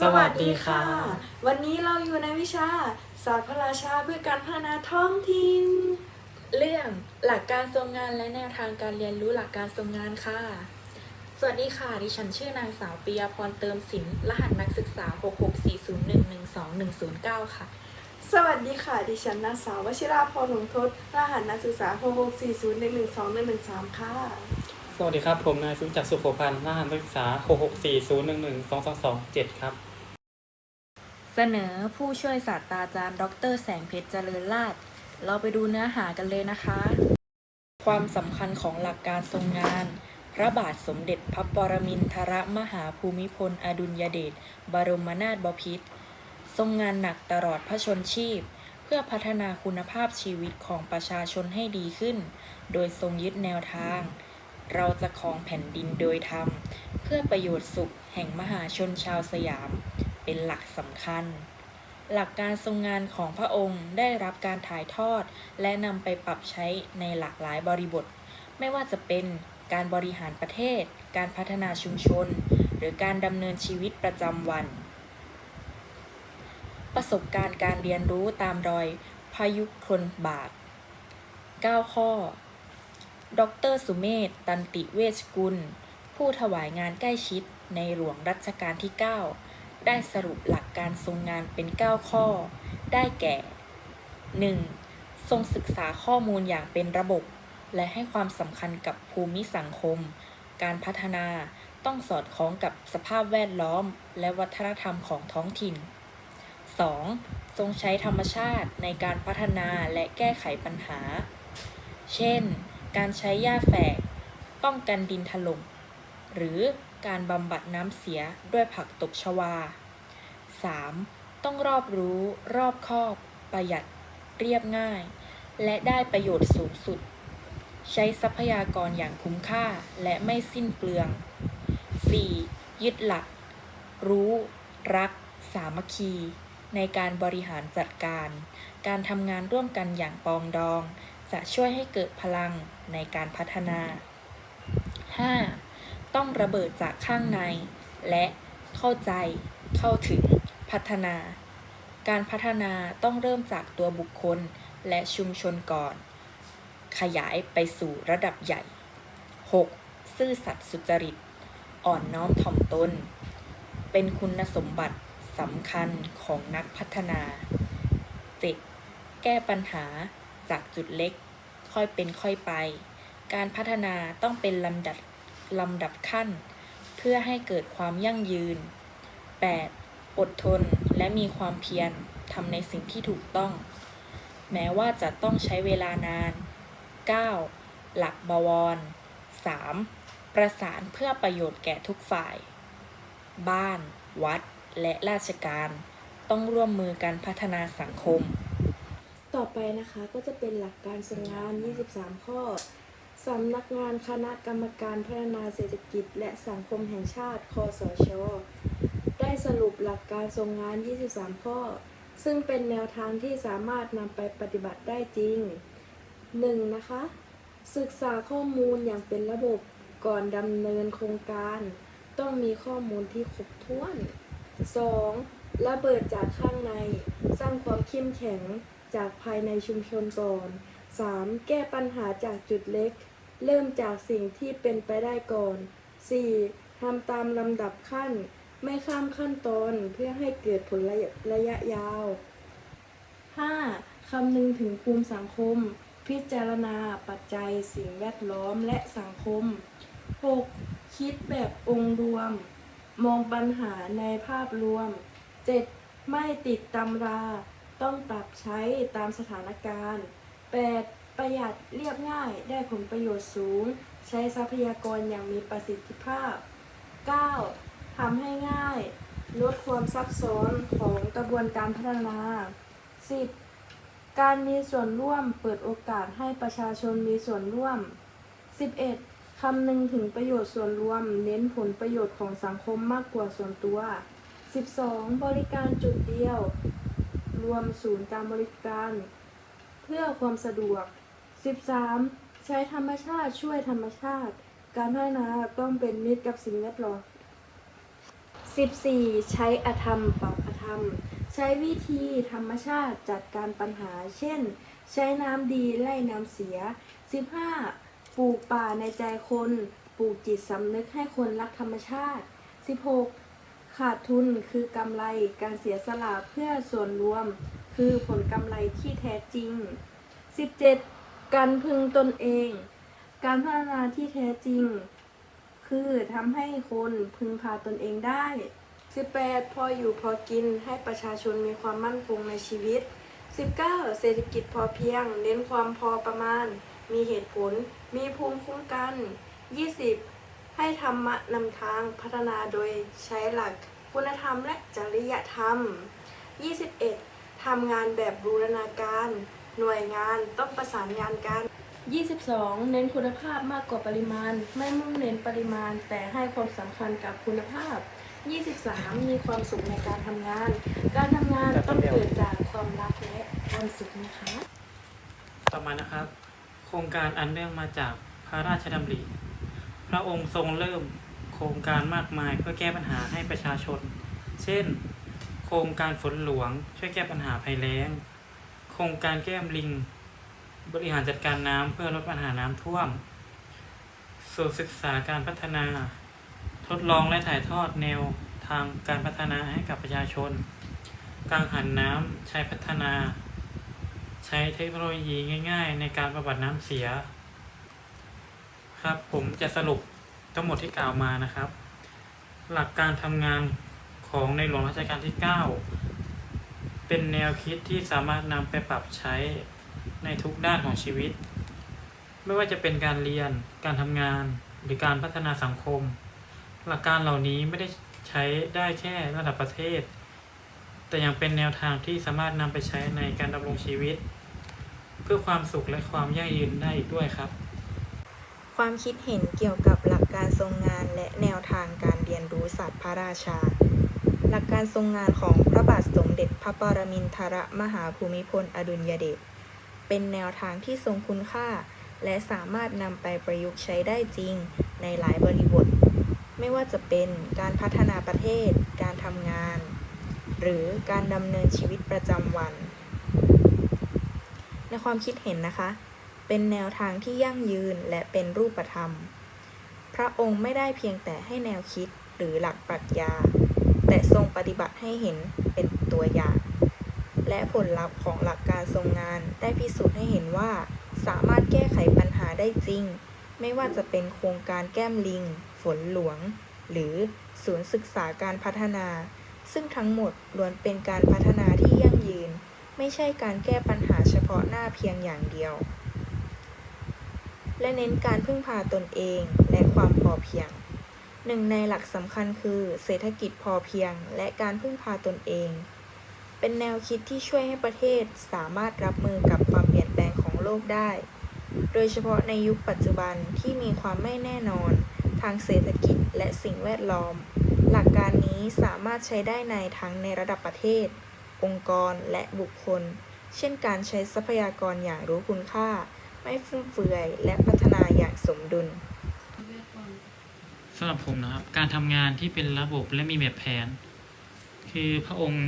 สวัสดีค่ะ วันนี้เราอยู่ในวิชาศาสตร์พระราชาเพื่อการพัฒนาท้องถิ่นเรื่องหลักการทรงงานและแนวทางการเรียนรู้หลักการทรงงานค่ะ สวัสดีค่ะ ดิฉันชื่อนางสาวปียพรเติมสินรหัสนักศึกษา 66401121109 ค่ะ สวัสดีค่ะ ดิฉันนางสาววชิราพรหลงทศรหัสนักศึกษา 66401121113 ค่ะ สวัสดีครับ ผมนายสุจักสุโขพันธ์รหัสนักศึกษา 66401122227 ครับ เสนอผู้ช่วยศาสตราจารย์ ดร แสงเพชรเจริญราชเราไปดูเนื้อหากันเลยนะคะ ความสำคัญของหลักการทรงงาน พระบาทสมเด็จพระปรมินทรมหาภูมิพล อดุลยเดช บรมนาถบพิตร ทรงงานหนักตลอดพระชนชีพเพื่อพัฒนาคุณภาพชีวิตของประชาชนให้ดีขึ้น โดยทรงยึดแนวทาง เราจะครองแผ่นดินโดยธรรม เพื่อประโยชน์สุขแห่งมหาชนชาวสยาม เป็นหลักสำคัญ หลักการทรงงานของพระองค์ได้รับการถ่ายทอด และนำไปปรับใช้ในหลากหลายบริบท ไม่ว่าจะเป็นการบริหารประเทศ การพัฒนาชุมชน หรือการดำเนินชีวิตประจำวัน ประสบการณ์การเรียนรู้ตามรอยพายุคลบาท 9 ข้อ ดรสุเมธตันติเวชกุล ผู้ถวายงานใกล้ชิดในหลวงรัชกาลที่ 9 ได้สรุปหลักการทรงงานเป็น 9 ข้อ ได้แก่ 1. ทรงศึกษาข้อมูลอย่างเป็นระบบ และให้ความสำคัญกับภูมิสังคม การพัฒนาต้องสอดคล้องกับสภาพแวดล้อม และวัฒนธรรมของท้องถิ่น 2. ทรงใช้ธรรมชาติในการพัฒนาและแก้ไขปัญหา เช่น การใช้หญ้าแฝก ป้องกันดินถล่ม หรือการบำบัดน้ำเสียด้วยผักตบชวา 3. ต้องรอบรู้รอบคอบ ประหยัด เรียบง่าย และได้ประโยชน์สูงสุด ใช้ทรัพยากรอย่างคุ้มค่าและไม่สิ้นเปลือง 4. ยึดหลัก รู้ รัก สามัคคี ในการบริหารจัดการ การทำงานร่วมกันอย่างปองดอง จะช่วยให้เกิดพลังในการพัฒนา 5. ต้องระเบิดจากข้างใน และเข้าใจ เข้าถึง พัฒนา การพัฒนาต้องเริ่มจากตัวบุคคลและชุมชนก่อน ขยายไปสู่ระดับใหญ่ 6. ซื่อสัตย์สุจริต อ่อนน้อมถ่อมตน เป็นคุณสมบัติสำคัญของนักพัฒนา 7. แก้ปัญหา จากจุดเล็ก ค่อยเป็นค่อยไป การพัฒนาต้องเป็นลำดับลำดับขั้น เพื่อให้เกิดความยั่งยืน 8. อดทนและมีความเพียรทำในสิ่งที่ถูกต้อง แม้ว่าจะต้องใช้เวลานาน 9. หลักบวร 3. ประสานเพื่อประโยชน์แก่ทุกฝ่าย บ้าน วัด และราชการ ต้องร่วมมือกันพัฒนาสังคม ต่อไปนะคะก็จะเป็นหลักการทรงงาน 23 ข้อสำนักงานคณะกรรมการพัฒนาเศรษฐกิจ และสังคมแห่งชาติ คสช ได้สรุปหลักการทรงงาน 23 ข้อ ซึ่งเป็นแนวทางที่สามารถนำไปปฏิบัติได้จริง 1. นะคะ ศึกษาข้อมูลอย่างเป็นระบบก่อนดำเนินโครงการ ต้องมีข้อมูลที่ครบถ้วน 2. ระเบิดจากข้างใน สร้างความเข้มแข็ง จากภายในชุมชนก่อน 3. แก้ปัญหาจากจุดเล็ก เริ่มจากสิ่งที่เป็นไปได้ก่อน 4. ทำตามลำดับขั้น ไม่ข้ามขั้นตอนเพื่อให้เกิดผลระยะระยะยาว 5. คำนึงถึงภูมิสังคม พิจารณาปัจจัยสิ่งแวดล้อมและสังคม 6. คิดแบบองค์รวม มองปัญหาในภาพรวม 7. ไม่ติดตำรา ต้องปรับใช้ตามสถานการณ์ 8. ประหยัดเรียบง่ายได้ผลประโยชน์สูง ใช้ทรัพยากรอย่างมีประสิทธิภาพ 9. ทำให้ง่าย ลดความซับซ้อนของกระบวนการพัฒนา 10. การมีส่วนร่วมเปิดโอกาสให้ประชาชนมีส่วนร่วม 11. คำนึงถึงประโยชน์ส่วนรวม เน้นผลประโยชน์ของสังคมมากกว่าส่วนตัว 12. บริการจุดเดียว รวมศูนย์การบริการ เพื่อความสะดวก 13. ใช้ธรรมชาติช่วยธรรมชาติ การพัฒนาต้องเป็นมิตรกับสิ่งแวดล้อม 14. ใช้อธรรมปรับอธรรม ใช้วิธีธรรมชาติจัดการปัญหา เช่น ใช้น้ำดีไล่น้ำเสีย 15. ปลูกป่าในใจคน ปลูกจิตสำนึกให้คนรักธรรมชาติ 16. ขาดทุนคือกำไรการเสียสละเพื่อส่วนรวม คือผลกำไรที่แท้จริง 17. การพึงตนเอง การพัฒนาที่แท้จริง คือทำให้คนพึงพาตนเองได้ 18. พออยู่พอกินให้ประชาชนมีความมั่นคงในชีวิต 19. เศรษฐกิจพอเพียง เน้นความพอประมาณ มีเหตุผล มีภูมิคุ้มกัน 20. ให้ธรรมะนำทางพัฒนาโดยใช้หลักคุณธรรมและจริยธรรม 21. ทำงานแบบบูรณาการ หน่วยงานต้องประสานงานกัน 22 เน้นคุณภาพมากกว่าปริมาณ ไม่มุ่งเน้นปริมาณ แต่ให้ความสำคัญกับคุณภาพ 23 มีความสุขในการทำงาน การทำงานต้องเกิดจากความรักและความสุขนะคะ ต่อมานะครับ โครงการอันเนื่องมาจากพระราชดำริพ ระองค์ทรงเริ่มโครงการมากมายเพื่อแก้ปัญหาให้ประชาชน เช่น โครงการฝนหลวง ช่วยแก้ปัญหาภัยแล้ง โครงการแก้มลิง บริหารจัดการน้ำเพื่อลดปัญหาน้ำท่วมสู่ศึกษาการพัฒนา ทดลองและถ่ายทอดแนวทางการพัฒนาให้กับประชาชน กังหันน้ำใช้พัฒนา ใช้เทคโนโลยีง่าย ๆ ในการบำบัดน้ำเสีย ครับผมจะสรุปทั้งหมดที่กล่าวมานะครับ หลักการทำงานของในหลวงรัชกาลที่ 9 เป็นแนวคิดที่สามารถนำไปปรับใช้ในทุกด้านของชีวิต ไม่ว่าจะเป็นการเรียน การทำงาน หรือการพัฒนาสังคม หลักการเหล่านี้ไม่ได้ใช้ได้แค่ระดับประเทศ แต่ยังเป็นแนวทางที่สามารถนำไปใช้ในการดำรงชีวิต เพื่อความสุขและความยั่งยืนได้อีกด้วยครับ ความคิดเห็นเกี่ยวกับหลักการทรงงานและแนวทางการเรียนรู้ศาสตร์พระราชา หลักการทรงงานของพระบาทสมเด็จพระปรมินทรมหาภูมิพลอดุลยเดช เป็นแนวทางที่ทรงคุณค่า และสามารถนำไปประยุกต์ใช้ได้จริงในหลายบริบท ไม่ว่าจะเป็นการพัฒนาประเทศ การทำงาน หรือการดำเนินชีวิตประจำวัน ในความคิดเห็นนะคะ เป็นแนวทางที่ยั่งยืนและเป็นรูปธรรม พระองค์ไม่ได้เพียงแต่ให้แนวคิดหรือหลักปรัชญา แต่ทรงปฏิบัติให้เห็นเป็นตัวอย่าง และผลลัพธ์ของหลักการทรงงานได้พิสูจน์ให้เห็นว่า สามารถแก้ไขปัญหาได้จริง ไม่ว่าจะเป็นโครงการแก้มลิง ฝนหลวง หรือศูนย์ศึกษาการพัฒนา ซึ่งทั้งหมดล้วนเป็นการพัฒนาที่ยั่งยืน ไม่ใช่การแก้ปัญหาเฉพาะหน้าเพียงอย่างเดียว และเน้นการพึ่งพาตนเองและความพอเพียง หนึ่งในหลักสำคัญคือเศรษฐกิจพอเพียงและการพึ่งพาตนเอง เป็นแนวคิดที่ช่วยให้ประเทศสามารถรับมือกับความเปลี่ยนแปลงของโลกได้ โดยเฉพาะในยุคปัจจุบันที่มีความไม่แน่นอนทางเศรษฐกิจและสิ่งแวดล้อม หลักการนี้สามารถใช้ได้ในทั้งในระดับประเทศ องค์กรและบุคคล เช่นการใช้ทรัพยากรอย่างรู้คุณค่า ไม่ฟุ่มเฟือยและพัฒนาอย่างสมดุลสำหรับผมนะครับ การทำงานที่เป็นระบบและมีแบบแผน คือพระองค์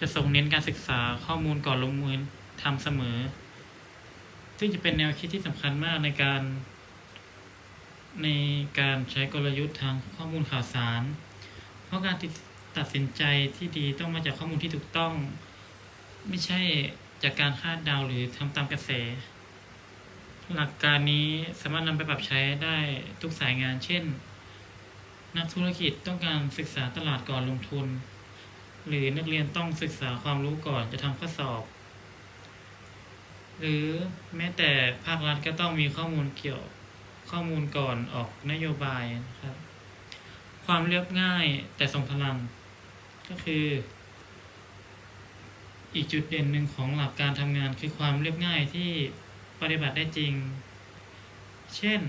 จะทรงเน้นการศึกษาข้อมูลก่อนลงมือทำเสมอ ซึ่งจะเป็นแนวคิดที่สำคัญมากในการ ในการใช้กลยุทธ์ทางข้อมูลข่าวสาร เพราะการตัดสินใจที่ดีต้องมาจากข้อมูลที่ถูกต้อง ไม่ใช่จากการคาดเดาหรือทำตามกระแส หลักการนี้สามารถนำไปปรับใช้ได้ทุกสายงาน เช่น นักธุรกิจต้องการศึกษาตลาดก่อนลงทุน หรือนักเรียนต้องศึกษาความรู้ก่อนจะทำข้อสอบ หรือแม้แต่ภาครัฐก็ต้องมีข้อมูลเกี่ยวข้อมูลก่อนออกนโยบายนะครับ ความเรียบง่ายแต่ทรงพลัง ก็คือ อีกจุดเด่นหนึ่งของหลักการทำงานคือความเรียบง่ายที่ ปฏิบัติได้จริง เช่น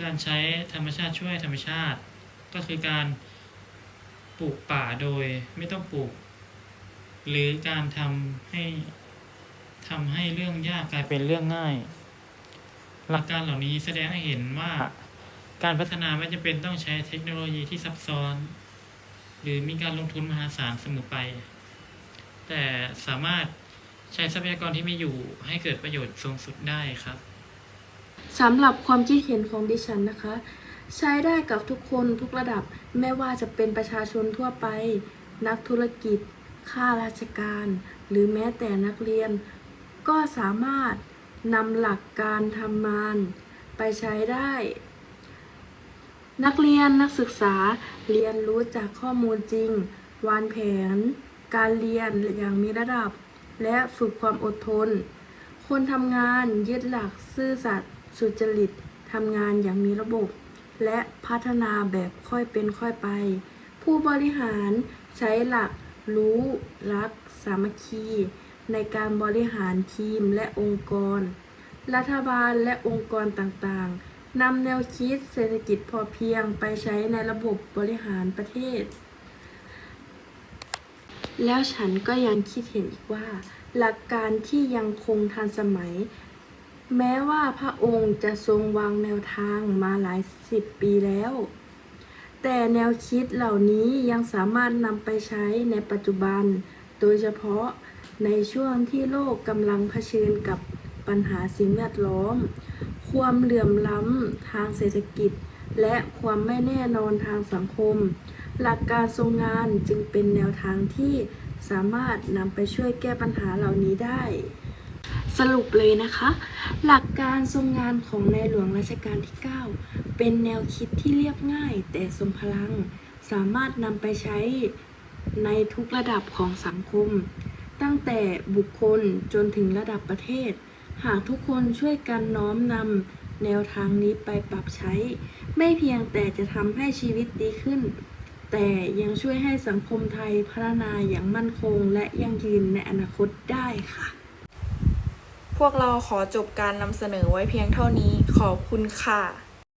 การใช้ธรรมชาติช่วยธรรมชาติ ก็คือการปลูกป่าโดยไม่ต้องปลูก หรือการทำให้ทำให้เรื่องยากกลายเป็นเรื่องง่าย หลักการเหล่านี้แสดงให้เห็นว่าการพัฒนาไม่จำเป็นต้องใช้เทคโนโลยีที่ซับซ้อน หรือมีการลงทุนมหาศาลเสมอไป แต่สามารถ ใช้ทรัพยากรที่มีอยู่ให้เกิดประโยชน์สูงสุดได้ครับสำหรับความคิดเห็นของดิฉันนะคะ ใช้ได้กับทุกคนทุกระดับไม่ว่าจะเป็นประชาชนทั่วไป นักธุรกิจ ข้าราชการ หรือแม้แต่นักเรียน ก็สามารถนำหลักการทำงานไปใช้ได้ นักเรียนนักศึกษาเรียนรู้จากข้อมูลจริง วางแผน การเรียนอย่างมีระดับ และฝึกความอดทน คนทำงานยึดหลักซื่อสัตย์สุจริตทำงานอย่างมีระบบ และพัฒนาแบบค่อยเป็นค่อยไป ผู้บริหารใช้หลักรู้รัก สามัคคี ในการบริหารทีมและองค์กร รัฐบาลและองค์กรต่างๆนำแนวคิดเศรษฐกิจพอเพียงไปใช้ในระบบบริหารประเทศ แล้วฉันก็ยังคิดเห็นอีกว่า หลักการที่ยังคงทันสมัย แม้ว่าพระองค์จะทรงวางแนวทางมาหลายสิบปีแล้ว แต่แนวคิดเหล่านี้ยังสามารถนำไปใช้ในปัจจุบัน โดยเฉพาะในช่วงที่โลกกำลังเผชิญกับปัญหาสิ่งแวดล้อม ความเหลื่อมล้ำทางเศรษฐกิจ และความไม่แน่นอนทางสังคม หลักการทรงงานจึงเป็นแนวทางที่สามารถนำไปช่วยแก้ปัญหาเหล่านี้ได้ สรุปเลยนะคะ หลักการทรงงานของในหลวงรัชกาลที่ 9 เป็นแนวคิดที่เรียบง่าย แต่ทรงพลัง สามารถนำไปใช้ในทุกระดับของสังคม ตั้งแต่บุคคลจนถึงระดับประเทศ หากทุกคนช่วยกันน้อมนำแนวทางนี้ไปปรับใช้ ไม่เพียงแต่จะทำให้ชีวิตดีขึ้น แต่ยังช่วยให้สังคมไทยพัฒนาอย่างมั่นคงและยั่งยืนในอนาคตได้ค่ะ พวกเราขอจบการนำเสนอไว้เพียงเท่านี้ขอบคุณค่ะ